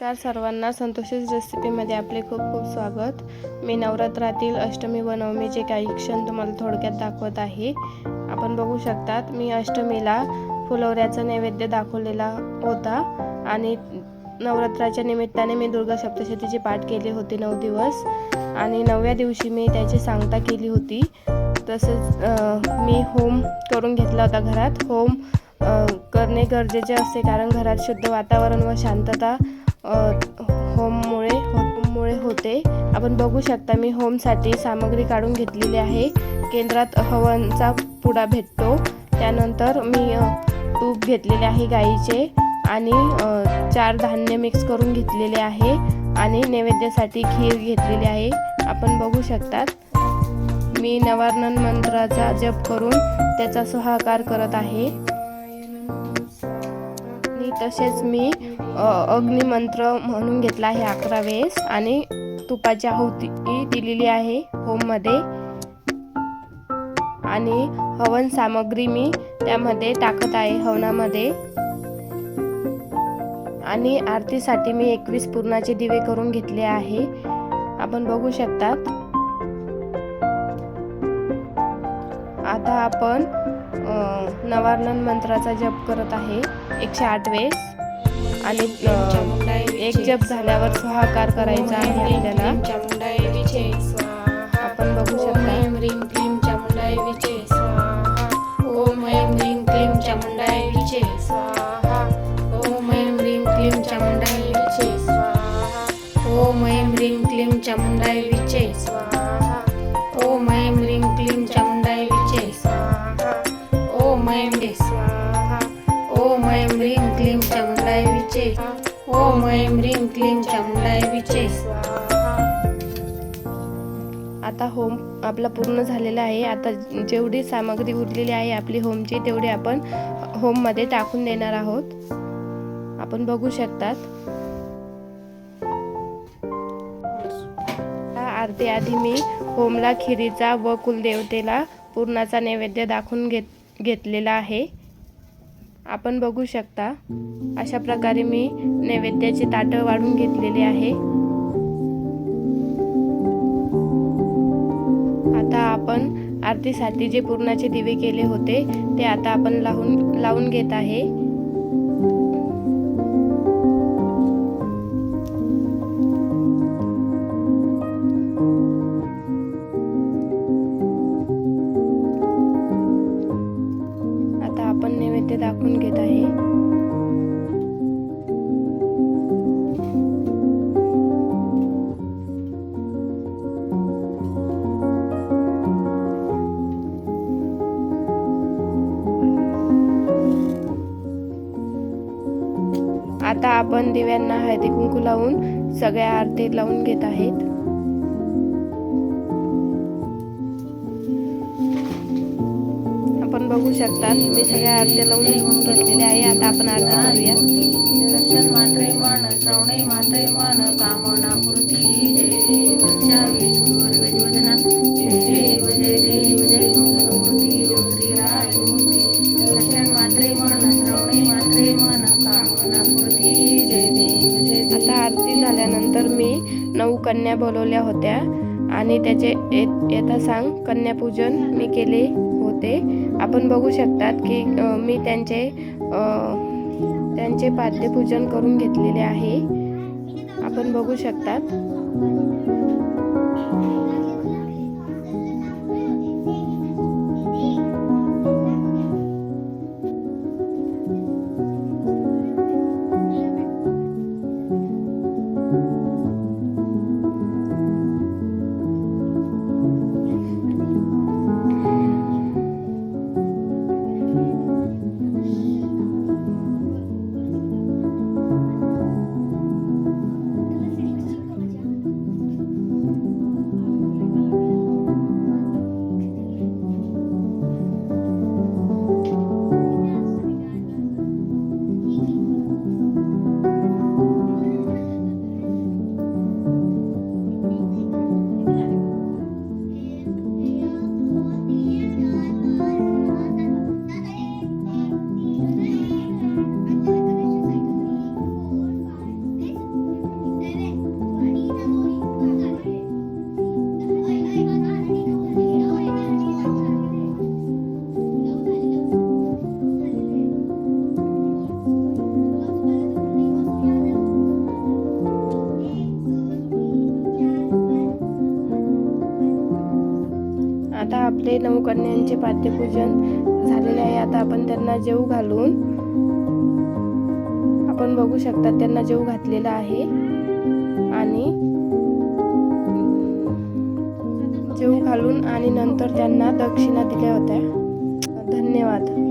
नमस्कार सर्वांना संतोषीच रेसिपीमध्ये आपले खूप खूप स्वागत. मी नवरात्रातील अष्टमी व नवमीचे काही क्षण तुम्हाला थोडक्यात दाखवत आहे. आपण बघू शकतात मी अष्टमीला फुलवऱ्याचा नैवेद्य दाखवलेला होता आणि नवरात्राच्या निमित्ताने मी दुर्गा सप्तशतीची पाठ केली होती नऊ दिवस आणि नवव्या दिवशी मी त्याची सांगता केली होती. तसेच मी होम करून घेतला होता घरात. होम करणे गरजेचे असते कारण घरात शुद्ध वातावरण व शांतता होममुळे होममुळे होते. आपण बघू शकता मी होमसाठी सामग्री काढून घेतलेली आहे. केंद्रात हवनचा पुडा भेटतो. त्यानंतर मी तूप घेतलेले आहे गाईचे आणि चार धान्य मिक्स करून घेतलेले आहे आणि नैवेद्यासाठी खीर घेतलेली आहे. आपण बघू शकतात. मी नवार्णन मंत्राचा जप करून त्याचा सुहाकार करत आहे. आणि तसेच मी अग्निमंत्र म्हणून घेतला आहे अकरा वेळेस आणि तुपाची आहुती दिलेली आहे होममध्ये आणि हवन सामग्री मी त्यामध्ये टाकत आहे हवनामध्ये. आणि आरतीसाठी मी एकवीस पूर्णाचे दिवे करून घेतले आहे. आपण बघू शकतात. आता आपण नवार्णन मंत्राचा जप करत आहे. एकशे आठ वेळेस आणि एक जप झाल्यावर सुहाकार करायचा आहे आपल्याला. आपण बघू शकता. ओम ह्रीं क्लीं चामुंडाय विचे स्वाहा. ओम ऐं ह्रीं क्लीं चामुंडाय विचे स्वाहा. ओम ऐं ह्रीं क्लीं चामुंडाय विचे स्वाहा. ओम ऐं ह्रीं क्लीं चामुंडाय विचे स्वाहा. ओम ऐं ह्रीं ऐं ह्रीं क्लीं चामुंडाय विचे ॐ ऐं ह्रीं क्लीं चामुंडाय विचे आता होम आपला पूर्ण झालेला आहे. आता जेवढी सामग्री उरलेली आहे आपली होमची तेवढी आपण होममध्ये टाकून देणार आहोत. आपण बघू शकतात. हा आरती आधी मी होमला खिरीचा व कुलदेवतेला पूर्णाचा नैवेद्य दाखवून घेत घेतलेला आहे. आपण बघू शकता. अशा प्रकारे मी नैवेद्याचे ताटं वाढून घेतलेले आहे. आता आपण आरतीसाठी जे पूर्णाचे दिवे केले होते ते आता आपण लावून लावून घेत आहे. आता आपण दिव्यांना हळदी कुंकू लावून सगळ्या आरती लावून घेत आहेत. आपण बघू शकता मी सगळ्या आरत्या लावून घेतलेल्या आहे. आता आपण आरती करूया. दर्शन मात्र मन श्रवणे मात्र मन कामना पूर्ती नऊ कन्या बोलवल्या होत्या. आणि त्याचे येता यथासांग कन्यापूजन मी केले होते. आपण बघू शकतात की मी त्यांचे त्यांचे पाद्यपूजन करून घेतलेले आहे. आपण बघू शकतात. आता आपले नऊ कन्यांचे पाद्यपूजन झालेले आहे. आता आपण त्यांना जेव घालून आपण बघू शकता त्यांना जेव घातलेला आहे. आणि जेव घालून आणि नंतर त्यांना दक्षिणा दिल्या होत्या. धन्यवाद.